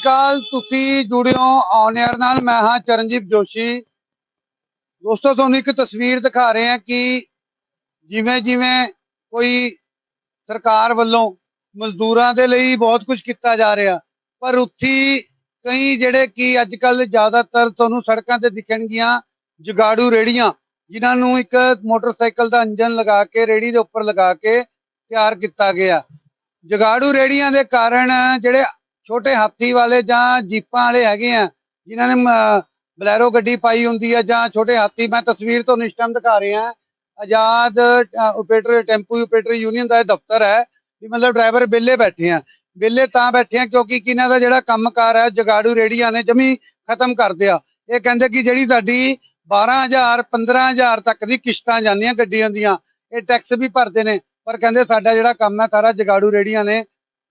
ਅਕਾਲ, ਤੁਸੀਂ ਜੁੜਿਓ ਹੋ on air ਨਾਲ। ਮੈਂ ਹਾਂ ਚਰਨਜੀਤ ਜੋਸ਼ੀ। ਦੋਸਤੋ, ਤੁਹਾਨੂੰ ਇੱਕ ਤਸਵੀਰ ਦਿਖਾ ਰਹੇ ਹਾਂ ਕਿ ਜਿਵੇਂ ਜਿਵੇਂ ਕੋਈ ਸਰਕਾਰ ਵੱਲੋਂ ਮਜ਼ਦੂਰਾਂ ਦੇ ਲਈ ਬਹੁਤ ਕੁਝ ਕੀਤਾ ਜਾ ਰਿਹਾ, ਪਰ ਉੱਥੀ ਕਈ ਜਿਹੜੇ ਕਿ ਅੱਜ ਕੱਲ ਜ਼ਿਆਦਾਤਰ ਤੁਹਾਨੂੰ ਸੜਕਾਂ ਤੇ ਦਿਖਣਗੀਆਂ ਜਗਾੜੂ ਰੇੜੀਆਂ, ਜਿਨ੍ਹਾਂ ਨੂੰ ਇੱਕ ਮੋਟਰਸਾਈਕਲ ਦਾ ਇੰਜਨ ਲਗਾ ਕੇ, ਰੇੜੀ ਦੇ ਉੱਪਰ ਲਗਾ ਕੇ ਤਿਆਰ ਕੀਤਾ ਗਿਆ। ਜਗਾੜੂ ਰੇੜੀਆਂ ਦੇ ਕਾਰਨ ਜਿਹੜੇ ਛੋਟੇ ਹਾਥੀ ਵਾਲੇ ਜਾਂ ਜੀਪਾਂ ਵਾਲੇ ਹੈਗੇ ਆ, ਜਿਨ੍ਹਾਂ ਨੇ ਬਲੈਰੋ ਗੱਡੀ ਪਾਈ ਹੁੰਦੀ ਹੈ ਜਾਂ ਛੋਟੇ ਹਾਥੀ, ਮੈਂ ਤਸਵੀਰ ਤੁਹਾਨੂੰ ਇਸ ਟਾਈਮ ਦਿਖਾ ਰਿਹਾ। ਆਜ਼ਾਦ ਆਪਰੇਟਰ ਟੈਂਪੂ ਆਪਰੇਟਰ ਯੂਨੀਅਨ ਦਾ ਇਹ ਦਫ਼ਤਰ ਹੈ, ਵੀ ਮਤਲਬ ਡਰਾਈਵਰ ਵਿਹਲੇ ਬੈਠੇ ਆ। ਵਿਹਲੇ ਤਾਂ ਬੈਠੇ ਆ ਕਿਉਂਕਿ ਕਿਨਾਂ ਦਾ ਜਿਹੜਾ ਕੰਮਕਾਰ ਹੈ, ਜਗਾੜੂ ਰੇੜੀਆਂ ਨੇ ਜਮੀ ਖਤਮ ਕਰ ਦਿਆ। ਇਹ ਕਹਿੰਦੇ ਕਿ ਜਿਹੜੀ ਸਾਡੀ 12000 15000 ਤੱਕ ਦੀ ਕਿਸ਼ਤਾਂ ਜਾਂਦੀਆਂ ਗੱਡੀਆਂ ਦੀਆਂ, ਇਹ ਟੈਕਸ ਵੀ ਭਰਦੇ ਨੇ। ਪਰ ਕਹਿੰਦੇ ਸਾਡਾ ਜਿਹੜਾ ਕੰਮ ਹੈ, ਸਾਰਾ ਜਗਾੜੂ ਰੇੜੀਆਂ ਨੇ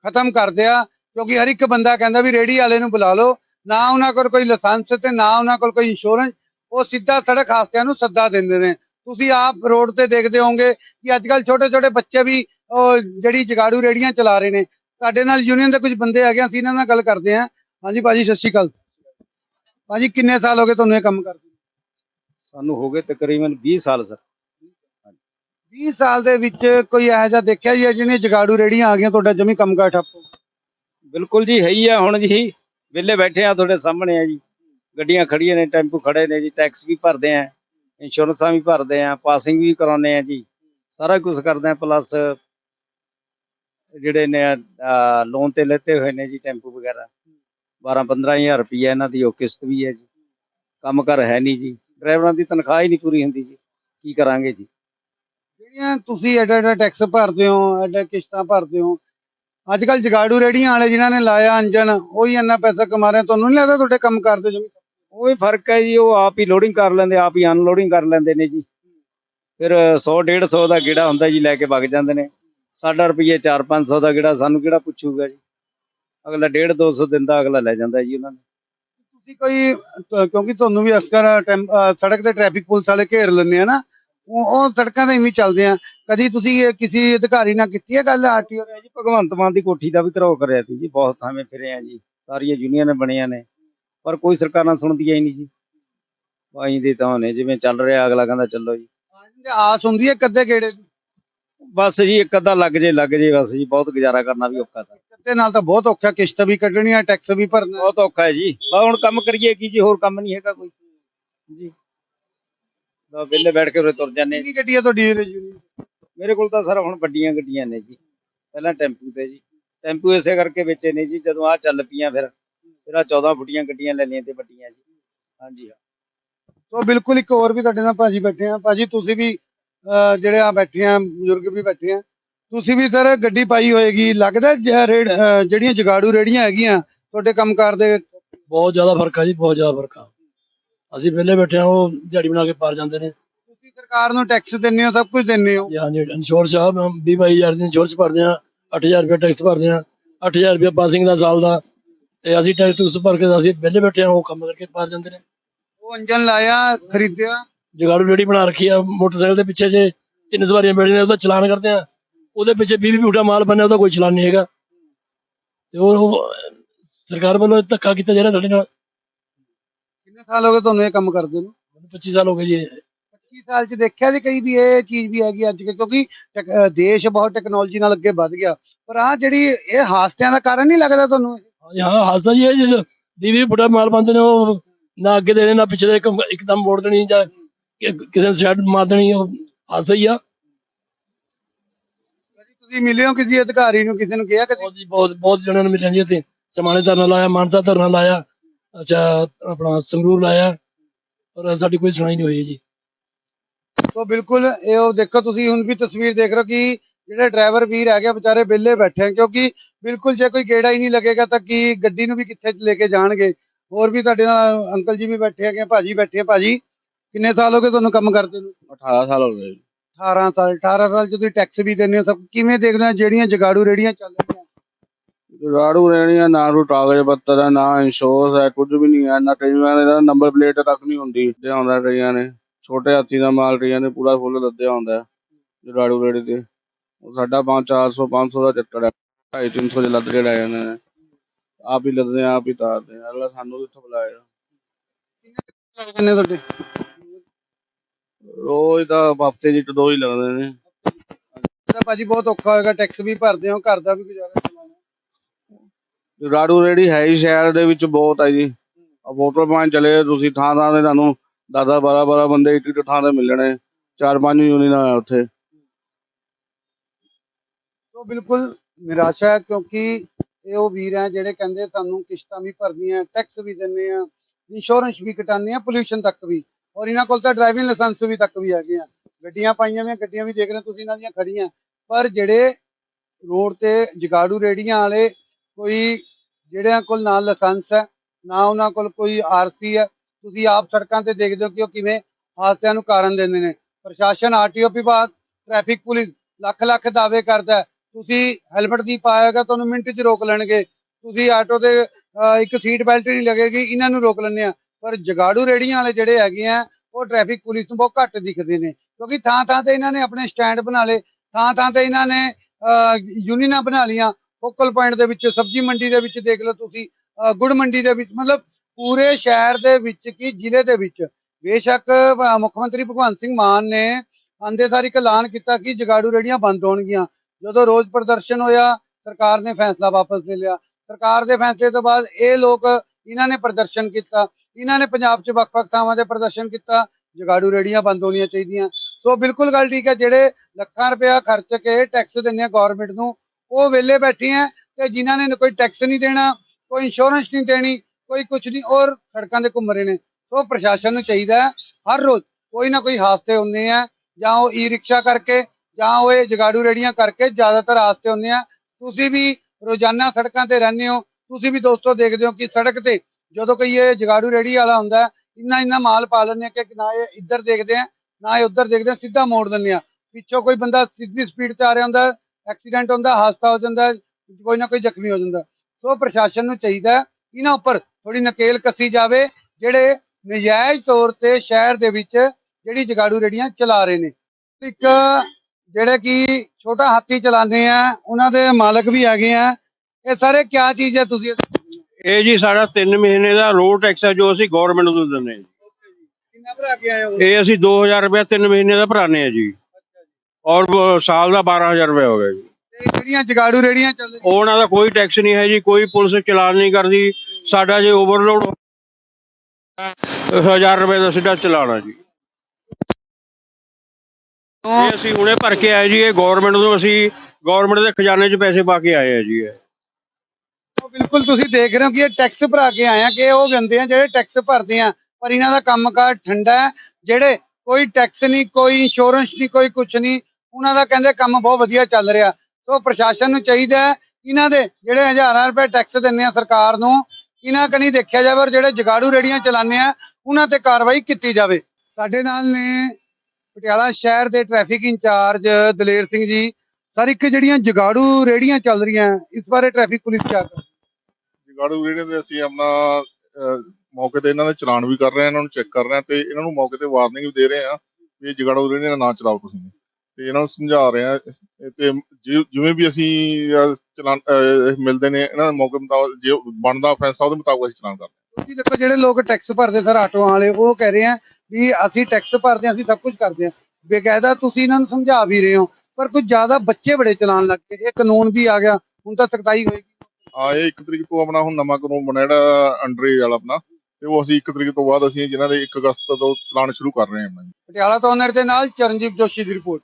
ਖਤਮ ਕਰ ਦਿਆ। ਕਿਉਂਕਿ ਹਰ ਇੱਕ ਬੰਦਾ ਕਹਿੰਦਾ ਵੀ ਰੇੜੀ ਵਾਲੇ ਨੂੰ ਬੁਲਾ ਲਓ ਨਾ ਉਹਨਾਂ ਕੋਲ ਕੋਈ ਲਾਇਸੈਂਸ ਤੇ ਨਾ ਉਹਨਾਂ ਕੋਲ ਕੋਈ ਇੰਸ਼ੋਰੈਂਸ ਉਹ ਸਿੱਧਾ ਸੜਕ ਹਾਦਸਿਆਂ ਨੂੰ ਸੱਦਾ ਦਿੰਦੇ ਨੇ। ਤੁਸੀਂ ਆਪ ਰੋਡ ਤੇ ਦੇਖਦੇ ਹੋਵੋਗੇ ਕਿ ਅੱਜ ਕੱਲ ਛੋਟੇ ਛੋਟੇ ਬੱਚੇ ਵੀ ਉਹ ਜਿਹੜੀ ਜਗਾੜੂ ਰੇੜੀਆਂ ਚਲਾ ਰਹੇ ਨੇ। ਸਾਡੇ ਨਾਲ ਯੂਨੀਅਨ ਦੇ ਕੁਝ ਬੰਦੇ ਆ, ਅਸੀਂ ਇਹਨਾਂ ਨਾਲ ਗੱਲ ਕਰਦੇ ਹਾਂ। ਹਾਂਜੀ ਭਾਜੀ ਸਤਿ ਸ਼੍ਰੀ ਅਕਾਲ। ਭਾਜੀ ਕਿੰਨੇ ਸਾਲ ਹੋ ਗਏ ਤੁਹਾਨੂੰ ਇਹ ਕੰਮ ਕਰਦੇ ਸਾਨੂੰ ਹੋ ਗਏ ਤਕਰੀਬਨ 20 ਸਾਲ ਸਰ। 20 ਸਾਲ ਦੇ ਵਿੱਚ ਕੋਈ ਇਹੋ ਜਿਹਾ ਦੇਖਿਆ ਜੀ ਜਿਹਨੇ ਜਗਾੜੂ ਰੇੜੀਆਂ ਆ ਗਈਆਂ ਤੁਹਾਡਾ ਜਮੀ ਕੰਮ ਕਾ ਠੱਪ ਹੋ? ਬਿਲਕੁਲ ਜੀ, ਹੈ ਹੀ ਆ ਹੁਣ ਜੀ। ਵਿਹਲੇ ਬੈਠੇ ਆ ਤੁਹਾਡੇ ਸਾਹਮਣੇ ਆ ਜੀ। ਗੱਡੀਆਂ ਖੜੀਆਂ ਨੇ, ਟੈਂਪੂ ਖੜੇ ਨੇ ਜੀ, ਟੈਕਸ ਵੀ ਭਰਦੇ ਆ ਇੰਸ਼ੋਰੈਂਸਾਂ ਵੀ ਭਰਦੇ ਆ ਪਾਸਿੰਗ ਵੀ ਕਰਾਉਂਦੇ ਆ ਜੀ। ਸਾਰਾ ਕੁਝ ਕਰਦੇ ਆ ਪਲੱਸ ਜਿਹੜੇ ਨੇ ਲੋਨ ਤੇ ਲੈਤੇ ਹੋਏ ਨੇ ਜੀ, ਟੈਂਪੂ ਵਗੈਰਾ। 12 15000 ਰੁਪਏ ਇਹਨਾਂ ਦੀ ਉਹ ਕਿਸ਼ਤ ਵੀ ਹੈ ਜੀ। ਕੰਮ ਕਰ ਹੈ ਨਹੀਂ ਜੀ। ਡਰਾਈਵਰਾਂ ਦੀ ਤਨਖਾਹ ਹੀ ਨਹੀਂ ਪੂਰੀ ਹੁੰਦੀ ਜੀ। ਕੀ ਕਰਾਂਗੇ ਜੀ? ਜਿਹੜੀਆਂ ਤੁਸੀਂ ਐਡਾ ਐਡਾ ਟੈਕਸ ਭਰਦੇ ਹੋ ਐਡਾ ਕਿਸ਼ਤਾਂ ਭਰਦੇ ਹੋ ਅੱਜ ਕੱਲ ਜਗਾੜੂ ਰੇੜੀਆਂ ਵਾਲੇ ਜਿਨ੍ਹਾਂ ਨੇ ਲਾਇਆ ਅੰਜਨ ਉਹੀ ਇੰਨਾ ਪੈਸਾ ਕਮਾ ਰਹੇ ਤੁਹਾਨੂੰ ਨਹੀਂ ਲੱਗਦਾ ਤੁਹਾਡੇ ਕੰਮ ਕਰਦੇ ਜਮੀ ਉਹ ਵੀ ਫ਼ਰਕ ਹੈ ਜੀ ਉਹ ਆਪ ਹੀ ਲੋਡਿੰਗ ਕਰ ਲੈਂਦੇ ਆਪ ਹੀ ਅਨਲੋਡਿੰਗ ਕਰ ਲੈਂਦੇ ਨੇ ਜੀ। ਫਿਰ 100 150 ਦਾ ਗੇੜਾ ਹੁੰਦਾ ਜੀ ਲੈ ਕੇ ਵਗ ਜਾਂਦੇ ਨੇ। ਸਾਡਾ ਰੁਪਈਏ 4 500 ਦਾ ਗੇੜਾ ਸਾਨੂੰ ਕਿਹੜਾ ਪੁੱਛੂਗਾ ਜੀ? ਅਗਲਾ 1.5 200 ਦਿੰਦਾ ਅਗਲਾ ਲੈ ਜਾਂਦਾ ਜੀ ਉਹਨਾਂ ਨੇ। ਤੁਸੀਂ ਕੋਈ ਅਹ ਕਿਉਂਕਿ ਤੁਹਾਨੂੰ ਵੀ ਅਕਸਰ ਅਹ ਸੜਕ ਤੇ ਟ੍ਰੈਫਿਕ ਪੁਲਿਸ ਵਾਲੇ ਘੇਰ ਲੈਂਦੇ ਆ ਨਾ ਉਹ ਸੜਕਾਂ ਤੇ ਇਵੇਂ ਚੱਲਦੇ ਆ। ਕਦੀ ਤੁਸੀਂ ਇਹ ਕਿਸੇ ਅਧਿਕਾਰੀ ਨਾਲ ਕੀਤੀ ਹੈ ਗੱਲ? ਆਰਟੀਓ ਕਰਿਆ ਜੀ ਭਗਵੰਤ ਮਾਨ ਦੀ ਕੋਠੀ ਦਾ ਵੀ ਘਰੋ ਕਰਿਆ ਸੀ ਜੀ ਬਹੁਤ ਥਾਵੇਂ ਫਿਰੇ ਆ ਜੀ। ਸਾਰੀਆਂ ਯੂਨੀਅਨ ਬਣੀਆਂ ਨੇ ਪਰ ਕੋਈ ਸਰਕਾਰਾਂ ਸੁਣਦੀਆਂ ਹੀ ਨਹੀਂ ਜੀ। ਬਾਈ ਦੇ ਤਾਂ ਨੇ ਜਿਵੇਂ ਚੱਲ ਰਿਹਾ ਅਗਲਾ ਕਹਿੰਦਾ ਚੱਲੋ ਜੀ। ਆਸ ਹੁੰਦੀ ਹੈ ਕੱਦੇ ਦੀ? ਬਸ ਜੀ ਇੱਕ ਅੱਧਾ ਲੱਗ ਜੇ ਲੱਗ ਜੇ ਬਸ ਜੀ ਬਹੁਤ ਗੁਜ਼ਾਰਾ ਕਰਨਾ ਵੀ ਔਖਾ ਤਾਂ। ਕੱਦੇ ਨਾਲ ਤਾਂ ਬਹੁਤ ਔਖਾ ਕਿਸ਼ਤ ਵੀ ਕੱਢਣੀ ਆ ਟੈਕਸ ਵੀ ਭਰਨਾ। ਬਹੁਤ ਔਖਾ ਹੈ ਜੀ। ਬਸ ਹੁਣ ਕੰਮ ਕਰੀਏ ਕੀ ਜੀ ਹੋਰ ਕੰਮ ਨਹੀਂ ਹੈਗਾ ਕੋਈ। ਜੀ। ਤਾਂ ਵਿਹਲੇ ਬੈਠ ਕੇ ਉਰੇ ਤੁਰ ਜਾਂਦੇ ਕੀ ਗੱਡੀ ਆ ਤੁਹਾਡੀ ਯੂਨੀਅਨ ਮੇਰੇ ਕੋਲ ਤਾਂ ਸਰ ਹੁਣ ਵੱਡੀਆਂ ਗੱਡੀਆਂ ਨੇ ਜੀ। ਪਹਿਲਾਂ ਟੈਂਪੂ ਤੇ ਜੀ। ਟੈਂਪੂ ਇਸੇ ਕਰਕੇ ਵੇਚੇ ਨੇ ਜੀ ਜਦੋਂ ਆ ਚੱਲ ਪਈਆਂ ਫਿਰ। ਫਿਰ ਆਹ 14 ਫੁੱਟੀਆਂ ਗੱਡੀਆਂ ਲੈ ਲਈਆਂ ਤੇ ਵੱਡੀਆਂ ਜੀ। ਹਾਂਜੀ ਹਾਂ। ਤੋ ਬਿਲਕੁਲ ਇੱਕ ਹੋਰ ਵੀ ਤੁਹਾਡੇ ਨਾਲ ਭਾਜੀ ਬੈਠੇ ਆ ਭਾਜੀ ਤੁਸੀਂ ਵੀ ਅਹ, ਜਿਹੜੇ ਆ ਬੈਠੇ ਆ ਬਜ਼ੁਰਗ ਵੀ ਬੈਠੇ ਆ ਤੁਸੀਂ ਵੀ ਸਰ ਗੱਡੀ ਪਾਈ ਹੋਏਗੀ। ਲੱਗਦਾ ਜ- ਰੇੜ- ਅਹ, ਜਿਹੜੀਆਂ ਜਗਾੜੂ ਰੇੜੀਆਂ ਹੈਗੀਆਂ ਤੁਹਾਡੇ ਕੰਮਕਾਰ ਦੇ ਬਹੁਤ ਜ਼ਿਆਦਾ ਫ਼ਰਕ ਆ ਜੀ ਬਹੁਤ ਜ਼ਿਆਦਾ ਫ਼ਰਕ ਆ। ਅਸੀਂ ਵਿਹਲੇ ਬੈਠੇ ਆ ਉਹ ਦਿਹਾੜੀ ਬਣਾ ਕੇ ਪਾਰ ਜਾਂਦੇ ਨੇ। ਤੁਸੀਂ ਸਰਕਾਰ ਨੂੰ ਟੈਕਸ ਦਿੰਦੇ ਹੋ ਸਭ ਕੁਝ ਦਿੰਦੇ ਹੋ? ਜੀ ਹਾਂਜੀ ਇੰਸ਼ੋਰੈਂਸ ਆ 20 22000 ਦੀ ਇੰਸ਼ੋਰੈਂਸ ਭਰਦੇ ਆ 8000 ਰੁਪਏ ਟੈਕਸ ਭਰਦੇ ਆ 8000 ਰੁਪਏ ਪਾਸਿੰਗ ਦਾ ਸਾਲ ਦਾ। ਤੇ ਅਸੀਂ ਟੈਕਸ ਭਰ ਕੇ ਅਸੀਂ ਵਿਹਲੇ ਬੈਠੇ ਆ ਉਹ ਕੰਮ ਕਰਕੇ ਪਾਰ ਜਾਂਦੇ ਨੇ। ਉਹ ਇੰਜਨ ਲਾਇਆ ਖਰੀਦਿਆ? ਜਗਾੜੂ ਰੇੜੀ ਬਣਾ ਰੱਖੀ ਆ ਮੋਟਰਸਾਈਕਲ ਦੇ ਪਿੱਛੇ ਜੇ ਤਿੰਨ ਸਵਾਰੀਆਂ ਬੈਠੀਆਂ ਉਹਦਾ ਚਲਾਨ ਕਰਦੇ ਆ ਉਹਦੇ ਪਿੱਛੇ 20 20 ਫੁੱਟਾ ਮਾਲ ਬੰਨਿਆ ਉਹਦਾ ਕੋਈ ਚਲਾਨ ਨਹੀਂ ਹੈਗਾ। ਤੇ ਉਹ ਸਰਕਾਰ ਵੱਲੋਂ ਧੱਕਾ ਕੀਤਾ ਜਾ ਰਿਹਾ ਸਾਡੇ ਨਾਲ। ਕਿੰਨੇ ਸਾਲ ਹੋ ਗਏ ਤੁਹਾਨੂੰ ਇਹ ਕੰਮ ਕਰਦੇ ਨੂੰ? ਮੈਨੂੰ 25 ਸਾਲ ਹੋ ਗਏ ਜੀ। 25 ਸਾਲ ਚ ਦੇਖਿਆ ਜੀ ਕਈ ਵੀ ਇਹ ਚੀਜ਼ ਵੀ ਹੈਗੀ ਅੱਜ ਕੱਲ੍ਹ ਕਿਉਂਕਿ ਟੈਕ- ਅਹ, ਦੇਸ਼ ਬਹੁਤ ਟੈਕਨੋਲੋਜੀ ਨਾਲ ਅੱਗੇ ਵੱਧ ਗਿਆ। ਪਰ ਆ ਜਿਹੜੀ ਇਹ ਹਾਦਸਿਆਂ ਦਾ ਕਾਰਨ ਨਹੀਂ ਲੱਗਦਾ ਤੁਹਾਨੂੰ ਇਹ? ਹਾਂਜੀ ਹਾਂ ਹਾਸਾ ਜੀ ਇਹ ਜਿਸ ਦੀ ਵੀ ਫੁੱਟਾ ਮਾਲ ਪਾਉਂਦੇ ਨੇ ਉਹ ਨਾ ਅੱਗੇ ਦੇਣੇ ਨਾ ਪਿੱਛੇ ਦੇ ਇੱਕ ਇੱਕਦਮ ਮੋੜ ਦੇਣੀ ਜਾਂ ਕਿ- ਕਿਸੇ ਨੇ ਸਾਈਡ ਮਾਰ ਦੇਣੀ ਉਹ ਹਾਸਾ ਹੀ ਆ। ਕਦੀ ਤੁਸੀਂ ਮਿਲੇ ਹੋ ਕਿਸੇ ਅਧਿਕਾਰੀ ਨੂੰ ਕਿਸੇ ਨੂੰ ਕਿਹਾ ਕਦੀ? ਬਹੁਤ ਜੀ ਬਹੁਤ ਬਹੁਤ ਜਣਿਆਂ ਨੂੰ ਮਿਲਿਆ ਜੀ ਅਸੀਂ। ਸਮਾਣੇ ਧਰਨਾ ਲਾਇਆ ਮਾਨਸਾ ਧਰਨਾ ਲਾਇਆ। ਅੱਛਾ ਆਪਣਾ ਸੰਗਰੂਰ ਲਾਇਆ ਔਰ ਸਾਡੀ ਕੋਈ ਸੁਣਾਈ ਨਹੀਂ ਹੋਈ ਜੀ। ਤੋ ਬਿਲਕੁਲ ਇਹ ਉਹ ਦੇਖੋ ਤੁਸੀਂ ਹੁਣ ਵੀ ਤਸਵੀਰ ਦੇਖ ਰਹੇ ਹੋ ਕਿ ਜਿਹੜੇ ਡਰਾਈਵਰ ਵੀਰ ਹੈਗੇ ਵਿਚਾਰੇ ਵਿਹਲੇ ਬੈਠੇ ਆ ਕਿਉਂਕਿ ਬਿਲਕੁਲ ਜੇ ਕੋਈ ਗੇੜਾ ਹੀ ਨਹੀਂ ਲੱਗੇਗਾ ਤਾਂ ਕੀ ਗੱਡੀ ਨੂੰ ਵੀ ਕਿੱਥੇ ਲੈ ਕੇ ਜਾਣਗੇ? ਹੋਰ ਵੀ ਤੁਹਾਡੇ ਨਾਲ ਅੰਕਲ ਜੀ ਵੀ ਬੈਠੇ ਹੈਗੇ ਭਾਜੀ ਬੈਠੇ ਆ। ਭਾਜੀ ਕਿੰਨੇ ਸਾਲ ਹੋ ਗਏ ਤੁਹਾਨੂੰ ਕੰਮ ਕਰਦੇ ਨੂੰ? 18 ਸਾਲ ਹੋ ਗਏ 18 ਸਾਲ 18 ਸਾਲ ਚ ਤੁਸੀਂ ਟੈਕਸ ਵੀ ਦਿੰਦੇ ਹੋ ਸਭ ਕਿਵੇਂ ਦੇਖਦੇ ਹੋ ਜਿਹੜੀਆਂ ਜਗਾੜੂ ਰੇੜੀਆਂ ਚੱਲ ਰਹੀਆਂ? ਜੁਗਾੜੂ ਰਹਿਣੀਆਂ ਨਾ ਕੋਈ ਕਾਗਜ਼ ਪੱਤਰ ਹੈ ਨਾ ਇੰਸ਼ੋਰੈਂਸ ਹੈ ਕੁਝ ਵੀ ਨਹੀਂ ਹੈ ਨਾ ਕਈਆਂ ਦਾ ਨੰਬਰ ਪਲੇਟ ਤੱਕ ਨਹੀਂ ਹੁੰਦੀ ਤੇ ਆਉਂਦਾ ਕਈਆਂ ਨੇ। ਛੋਟੇ ਹਾਥੀ ਦਾ ਮਾਲ ਕਈਆਂ ਨੇ ਪੂਰਾ ਫੁੱਲ ਲੱਦਿਆ ਹੁੰਦਾ ਜੁਗਾੜੂ ਰੇੜੀ ਤੇ। ਉਹ ਸਾਡਾ 5 400 500 ਦਾ ਚੱਕਰ ਹੈ 250 300 ਦੇ ਲੱਦ ਕੇ ਲੈ ਜਾਂਦੇ ਨੇ। ਆਪ ਹੀ ਲੱਦਦੇ ਆ ਆਪ ਹੀ ਤਾਰਦੇ ਆ। ਅਗਲਾ ਸਾਨੂੰ ਕਿੱਥੋਂ ਬੁਲਾਏਗਾ? ਕਿੰਨੇ ਤੁਹਾਡੇ? ਰੋਜ਼ ਤਾਂ ਹਫ਼ਤੇ ਚ ਦੋ ਹੀ ਲੱਗਦੇ ਨੇ। ਤਾਂ ਭਾਜੀ ਬਹੁਤ ਔਖਾ ਹੋਏਗਾ ਟੈਕਸ ਵੀ ਭਰਦੇ ਹੋ ਘਰ ਦਾ ਵੀ ਗੁਜ਼ਾਰਾ। ਰਾੜੂ ਰੇੜੀ ਹੈ ਹੀ ਸ਼ਹਿਰ ਦੇ ਵਿੱਚ ਬਹੁਤ ਹੈ ਜੀ। ਆ ਵੋਟਰ ਪਾਉਣ ਚਲੇ ਜਾਓ ਤੁਸੀਂ, ਥਾਂ ਥਾਂ ਤੇ ਤੁਹਾਨੂੰ ਦਸ ਦਸ ਬਾਰਾਂ ਬਾਰਾਂ ਬੰਦੇ ਇੱਕ ਇੱਕ ਥਾਂ ਤੇ ਮਿਲਣੇ। ਚਾਰ ਪੰਜ ਯੂਨੀਅਨ ਆ ਉੱਥੇ। ਤੋ ਬਿਲਕੁਲ ਨਿਰਾਸ਼ਾ ਹੈ ਕਿਉਂਕਿ ਇਹ ਉਹ ਵੀਰ ਹੈ ਜਿਹੜੇ ਕਹਿੰਦੇ ਸਾਨੂੰ ਕਿਸ਼ਤਾਂ ਵੀ ਭਰਦੀਆਂ ਟੈਕਸ ਵੀ ਦਿੰਦੇ ਆ ਇੰਸ਼ੋਰੈਂਸ ਵੀ ਕਟਾਉਂਦੇ ਆ ਪੋਲੂਸ਼ਨ ਤੱਕ ਵੀ। ਔਰ ਇਹਨਾਂ ਕੋਲ ਤਾਂ ਡਰਾਈਵਿੰਗ ਲਾਇਸੈਂਸ ਵੀ ਤੱਕ ਵੀ ਹੈਗੇ ਆ। ਗੱਡੀਆਂ ਪਾਈਆਂ ਹੋਈਆਂ, ਗੱਡੀਆਂ ਵੀ ਦੇਖ ਰਹੇ ਤੁਸੀਂ, ਇਹਨਾਂ ਦੀਆਂ ਖੜੀਆਂ ਪਰ ਜਿਹੜੇ ਰੋਡ ਤੇ ਜਗਾੜੂ ਰੇੜੀਆਂ ਵਾਲੇ ਕੋਈ ਜਿਹੜਿਆਂ ਕੋਲ ਨਾ ਲਾਇਸੈਂਸ ਹੈ, ਨਾ ਉਹਨਾਂ ਕੋਲ ਕੋਈ ਆਰਸੀ ਹੈ, ਤੁਸੀਂ ਆਪ ਸੜਕਾਂ ਤੇ ਦੇਖਦੇ ਹੋ ਕਿ ਉਹ ਕਿਵੇਂ ਹਾਦਸਿਆਂ ਨੂੰ ਕਾਰਨ ਦਿੰਦੇ ਨੇ। ਪ੍ਰਸ਼ਾਸਨ ਆਰਟੀਓ ਵਿਭਾਗ, ਟ੍ਰੈਫਿਕ ਪੁਲਿਸ ਲੱਖ ਲੱਖ ਦਾਅਵੇ ਕਰਦਾ ਤੁਸੀਂ ਹੈਲਮਟ ਨਹੀਂ ਪਾਇਆਗਾ ਤੁਹਾਨੂੰ ਮਿੰਟ 'ਚ ਰੋਕ ਲੈਣਗੇ। ਤੁਸੀਂ ਆਟੋ ਤੇ ਇੱਕ ਸੀਟ ਬੈਲਟ ਨਹੀਂ ਲੱਗੇਗੀ, ਇਹਨਾਂ ਨੂੰ ਰੋਕ ਲੈਂਦੇ ਆ ਪਰ ਜਗਾੜੂ ਰੇੜੀਆਂ ਵਾਲੇ ਜਿਹੜੇ ਹੈਗੇ ਆ, ਉਹ ਟ੍ਰੈਫਿਕ ਪੁਲਿਸ ਨੂੰ ਬਹੁਤ ਘੱਟ ਦਿਖਦੇ ਨੇ। ਕਿਉਂਕਿ ਥਾਂ ਥਾਂ ਤੇ ਇਹਨਾਂ ਨੇ ਆਪਣੇ ਸਟੈਂਡ ਬਣਾ ਲਏ ਥਾਂ ਥਾਂ ਤੇ ਇਹਨਾਂ ਨੇ ਯੂਨੀਅਨਾਂ ਬਣਾ ਲੀਆਂ ਫੋਕਲ ਪੁਆਇੰਟ ਦੇ ਵਿੱਚ ਸਬਜ਼ੀ ਮੰਡੀ ਦੇ ਵਿੱਚ ਦੇਖ ਲਓ ਤੁਸੀਂ ਅਹ, ਗੁੜ ਮੰਡੀ ਦੇ ਵਿੱਚ ਮਤਲਬ ਪੂਰੇ ਸ਼ਹਿਰ ਦੇ ਵਿੱਚ ਕੀ ਜ਼ਿਲ੍ਹੇ ਦੇ ਵਿੱਚ ਬੇਸ਼ੱਕ ਮੁੱਖ ਮੰਤਰੀ ਭਗਵੰਤ ਸਿੰਘ ਮਾਨ ਨੇ ਆਂਦੇ ਸਾਰ ਇੱਕ ਐਲਾਨ ਕੀਤਾ ਕਿ ਜਗਾੜੂ ਰੇੜੀਆਂ ਬੰਦ ਹੋਣਗੀਆਂ। ਜਦੋਂ ਰੋਜ਼ ਪ੍ਰਦਰਸ਼ਨ ਹੋਇਆ ਸਰਕਾਰ ਨੇ ਫੈਸਲਾ ਵਾਪਸ ਲੈ ਲਿਆ। ਸਰਕਾਰ ਦੇ ਫੈਸਲੇ ਤੋਂ ਬਾਅਦ ਇਹ ਲੋਕ ਇਹਨਾਂ ਨੇ ਪ੍ਰਦਰਸ਼ਨ ਕੀਤਾ। ਇਹਨਾਂ ਨੇ ਪੰਜਾਬ 'ਚ ਵੱਖ-ਵੱਖ ਥਾਵਾਂ ਤੇ ਪ੍ਰਦਰਸ਼ਨ ਕੀਤਾ। ਜਗਾੜੂ ਰੇੜੀਆਂ ਬੰਦ ਹੋਣੀਆਂ ਚਾਹੀਦੀਆਂ। ਸੋ ਬਿਲਕੁਲ ਗੱਲ ਠੀਕ ਹੈ ਜਿਹੜੇ ਲੱਖਾਂ ਰੁਪਇਆ ਖਰਚ ਕੇ ਟੈਕਸ ਦਿੰਦੇ ਆ ਗਵਰਨਮੈਂਟ ਨੂੰ ਉਹ ਵਿਹਲੇ ਬੈਠੇ ਆ ਤੇ ਜਿਨ੍ਹਾਂ ਨੇ ਕੋਈ ਟੈਕਸ ਨਹੀਂ ਦੇਣਾ, ਕੋਈ ਇੰਸ਼ੋਰੈਂਸ ਨਹੀਂ ਦੇਣੀ, ਕੋਈ ਕੁਝ ਨਹੀਂ, ਔਰ ਸੜਕਾਂ ਤੇ ਘੁੰਮ ਰਹੇ ਨੇ। ਸੋ ਪ੍ਰਸ਼ਾਸਨ ਨੂੰ ਚਾਹੀਦਾ ਹੈ ਹਰ ਰੋਜ਼ ਕੋਈ ਨਾ ਕੋਈ ਹਾਦਸੇ ਹੁੰਦੇ ਆ, ਜਾਂ ਉਹ ਈ ਰਿਕਸ਼ਾ ਕਰਕੇ, ਜਾਂ ਉਹ ਇਹ ਜਗਾੜੂ ਰੇੜੀਆਂ ਕਰਕੇ ਜ਼ਿਆਦਾਤਰ ਹਾਦਸੇ ਹੁੰਦੇ ਆ। ਤੁਸੀਂ ਵੀ ਰੋਜ਼ਾਨਾ ਸੜਕਾਂ ਤੇ ਰਹਿੰਦੇ ਹੋ, ਤੁਸੀਂ ਵੀ ਦੋਸਤੋ ਦੇਖਦੇ ਹੋ ਕਿ ਸੜਕ ਤੇ ਜਦੋਂ ਕੋਈ ਇਹ ਜਗਾੜੂ ਰੇੜੀ ਵਾਲਾ ਹੁੰਦਾ ਇੰਨਾ ਇੰਨਾ ਮਾਲ ਪਾ ਲੈਂਦੇ ਆ ਕਿ ਨਾ ਇਹ ਇੱਧਰ ਦੇਖਦੇ ਆ, ਨਾ ਇਹ ਉੱਧਰ ਦੇਖਦੇ ਆ, ਸਿੱਧਾ ਮੋੜ ਦਿੰਦੇ ਆ। ਪਿੱਛੋਂ ਕੋਈ ਬੰਦਾ ਸਿੱਧੀ ਸਪੀਡ ਤੇ ਆ ਰਿਹਾ ਹੁੰਦਾ ਐਕਸੀਡੈਂਟ ਹੁੰਦਾ ਹਾਦਸਾ ਹੋ ਜਾਂਦਾ ਕੋਈ ਨਾ ਕੋਈ ਜ਼ਖਮੀ ਹੋ ਜਾਂਦਾ। ਸੋ ਪ੍ਰਸ਼ਾਸਨ ਨੂੰ ਚਾਹੀਦਾ ਇਹਨਾਂ ਉੱਪਰ ਥੋੜੀ ਨਕੇਲ ਕੱਸੀ ਜਾਵੇ ਜਿਹੜੇ ਨਜਾਇਜ਼ ਤੌਰ ਤੇ ਸ਼ਹਿਰ ਦੇ ਵਿੱਚ ਜਿਹੜੀ ਜਗਾੜੂ ਰੇੜੀਆਂ ਚਲਾ ਰਹੇ ਨੇ। ਇੱਕ ਜਿਹੜੇ ਕਿ ਛੋਟਾ ਹਾਥੀ ਚਲਾਉਂਦੇ ਆ ਉਹਨਾਂ ਦੇ ਮਾਲਕ ਵੀ ਹੈਗੇ ਆ। ਇਹ ਸਾਰੇ ਕਿਆ ਚੀਜ਼ ਹੈ ਤੁਸੀਂ ਇਹ ਜੀ ਸਾਡਾ 3 ਮਹੀਨੇ ਦਾ ਰੋਡ ਟੈਕਸ ਹੈ ਜੋ ਅਸੀਂ ਗਵਰਨਮੈਂਟ ਨੂੰ ਦਿੰਦੇ ਹਾਂ ਕਿੰਨਾ ਭਰਾ ਕੇ ਆਏ ਹੋ? ਇਹ ਅਸੀਂ 2000 ਰੁਪਏ 3 ਮਹੀਨੇ ਦਾ ਭਰਾਨੇ ਆ ਜੀ। ਔਰ ਸਾਲ ਦਾ 12000 ਰੁਪਏ ਹੋ ਗਿਆ ਜੀ। ਤੇ ਜਿਹੜੀਆਂ ਜਗਾੜੂ ਰੇੜੀਆਂ ਚੱਲ ਰਹੀਆਂ ਉਹਨਾਂ ਦਾ ਕੋਈ ਟੈਕਸ ਨਹੀਂ ਹੈ ਜੀ ਕੋਈ ਪੁਲਿਸ ਚਲਾਨ ਨਹੀਂ ਕਰਦੀ। ਸਾਡਾ ਜੇ ਓਵਰਲੋਡ 1000 ਰੁਪਏ ਦਾ ਸਿੱਧਾ ਚਲਾਣਾ ਜੀ। ਇਹ ਅਸੀਂ ਹੁਣੇ ਭਰ ਕੇ ਆਏ ਜੀ ਇਹ ਗਵਰਨਮੈਂਟ ਨੂੰ ਅਸੀਂ ਗਵਰਨਮੈਂਟ ਦੇ ਖਜ਼ਾਨੇ 'ਚ ਪੈਸੇ ਪਾ ਕੇ ਆਏ ਆ ਜੀ ਇਹ। ਬਿਲਕੁਲ ਤੁਸੀਂ ਦੇਖ ਰਹੇ ਹੋ ਕਿ ਇਹ ਟੈਕਸ ਭਰਾ ਕੇ ਆਏ ਆ ਕਿ ਉਹ ਬੰਦੇ ਆ ਜਿਹੜੇ ਟੈਕਸ ਭਰਦੇ ਆ। ਪਰ ਇਹਨਾਂ ਦਾ ਕੰਮਕਾਰ ਠੰਡਾ ਹੈ ਜਿਹੜੇ ਕੋਈ ਟੈਕਸ ਨਹੀਂ ਕੋਈ ਇੰਸ਼ੋਰੈਂਸ ਨਹੀਂ ਕੋਈ ਕੁਝ ਨਹੀਂ ਉਹਨਾਂ ਦਾ ਕਹਿੰਦੇ ਕੰਮ ਬਹੁਤ ਵਧੀਆ ਚੱਲ ਰਿਹਾ। ਸੋ ਪ੍ਰਸ਼ਾਸਨ ਨੂੰ ਚਾਹੀਦਾ ਹੈ ਇਹਨਾਂ ਦੇ ਜਿਹੜੇ ਹਜ਼ਾਰਾਂ ਰੁਪਏ ਟੈਕਸ ਦਿੰਦੇ ਆ ਸਰਕਾਰ ਨੂੰ, ਇਹਨਾਂ ਕਨੀ ਦੇਖਿਆ ਜਾਵੇ ਔਰ ਜਿਹੜੇ ਜਗਾੜੂ ਰੇੜੀਆਂ ਚਲਾਉਂਦੇ ਆ, ਉਹਨਾਂ ਤੇ ਕਾਰਵਾਈ ਕੀਤੀ ਜਾਵੇ। ਸਾਡੇ ਨਾਲ ਨੇ ਪਟਿਆਲਾ ਸ਼ਹਿਰ ਦੇ traffic incharge Daler Singh ji, sir ਇੱਕ ਜਿਹੜੀਆਂ ਜਗਾੜੂ ਰੇੜੀਆਂ ਚੱਲ ਰਹੀਆਂ, ਇਸ ਬਾਰੇ ਟ੍ਰੈਫਿਕ ਪੁਲਿਸ ਕਿਆ ਕਰ ਜਗਾੜੂ ਰੇੜੇ ਦੇ ਅਸੀਂ ਆਪਣਾ ਮੌਕੇ ਤੇ ਇਹਨਾਂ ਦੇ ਚਲਾਨ ਵੀ ਕਰ ਰਹੇ ਹਾਂ ਇਹਨਾਂ ਨੂੰ ਚੈੱਕ ਕਰ ਰਹੇ ਹਾਂ ਤੇ ਇਹਨਾਂ ਨੂੰ ਮੌਕੇ ਤੇ ਵਾਰਨਿੰਗ ਵੀ ਦੇ ਰਹੇ ਹਾਂ ਵੀ ਜਗਾੜੂ ਰੇੜੇ ਨਾ ਚਲਾਓ ਤੁਸੀਂ। ਤੇ ਇਹਨਾਂ ਨੂੰ ਸਮਝਾ ਰਹੇ ਹਾਂ ਤੇ ਜਿਵੇਂ ਵੀ ਅਸੀਂ ਚਲਾਨ ਮਿਲਦੇ ਨੇ ਇਹਨਾਂ ਦੇ ਮੌਕੇ ਮੁਤਾਬਕ ਜੇ ਬਣਦਾ ਫੈਸਲਾ ਉਹਦੇ ਮੁਤਾਬਕ ਅਸੀਂ ਚਲਾਨ ਕਰਦੇ। ਜੀ ਦੇਖੋ ਜਿਹੜੇ ਲੋਕ ਟੈਕਸ ਭਰਦੇ ਸਰ ਆਟੋਆਂ ਵਾਲੇ ਉਹ ਕਹਿ ਰਹੇ ਆ ਵੀ ਅਸੀਂ ਟੈਕਸ ਭਰਦੇ ਹਾਂ ਅਸੀਂ ਸਭ ਕੁਝ ਕਰਦੇ ਹਾਂ। ਬੇਕਾਇਦਾ ਤੁਸੀਂ ਇਹਨਾਂ ਨੂੰ ਸਮਝਾ ਵੀ ਰਹੇ ਹੋ ਪਰ ਕੁਝ ਜ਼ਿਆਦਾ ਬੱਚੇ ਬੜੇ ਚਲਾਨ ਲੱਗ ਗਏ ਇਹ ਕਾਨੂੰਨ ਵੀ ਆ ਗਿਆ ਹੁਣ ਤਾਂ ਸਖਤਾਈ ਹੋਏਗੀ। ਆ ਇਹ ਇੱਕ ਤਰੀਕ ਤੋਂ ਆਪਣਾ ਹੁਣ ਨਵਾਂ ਕਾਨੂੰਨ ਬਣਿਆ ਜਿਹੜਾ ਅੰਡਰੇਜ ਵਾਲਾ ਆਪਣਾ ਤੇ ਉਹ ਅਸੀਂ ਇੱਕ ਤਰੀਕ ਤੋਂ ਬਾਅਦ ਅਸੀਂ ਜਿਨ੍ਹਾਂ ਦੇ 1 ਅਗਸਤ ਤੋਂ ਚਲਾਨ ਸ਼ੁਰੂ ਕਰ ਰਹੇ ਹਾਂ ਪਟਿਆਲਾ ਤੋਂ ਦੇ ਨਾਲ ਚਰਨਜੀਤ ਜੋਸ਼ੀ ਦੀ ਰਿਪੋਰਟ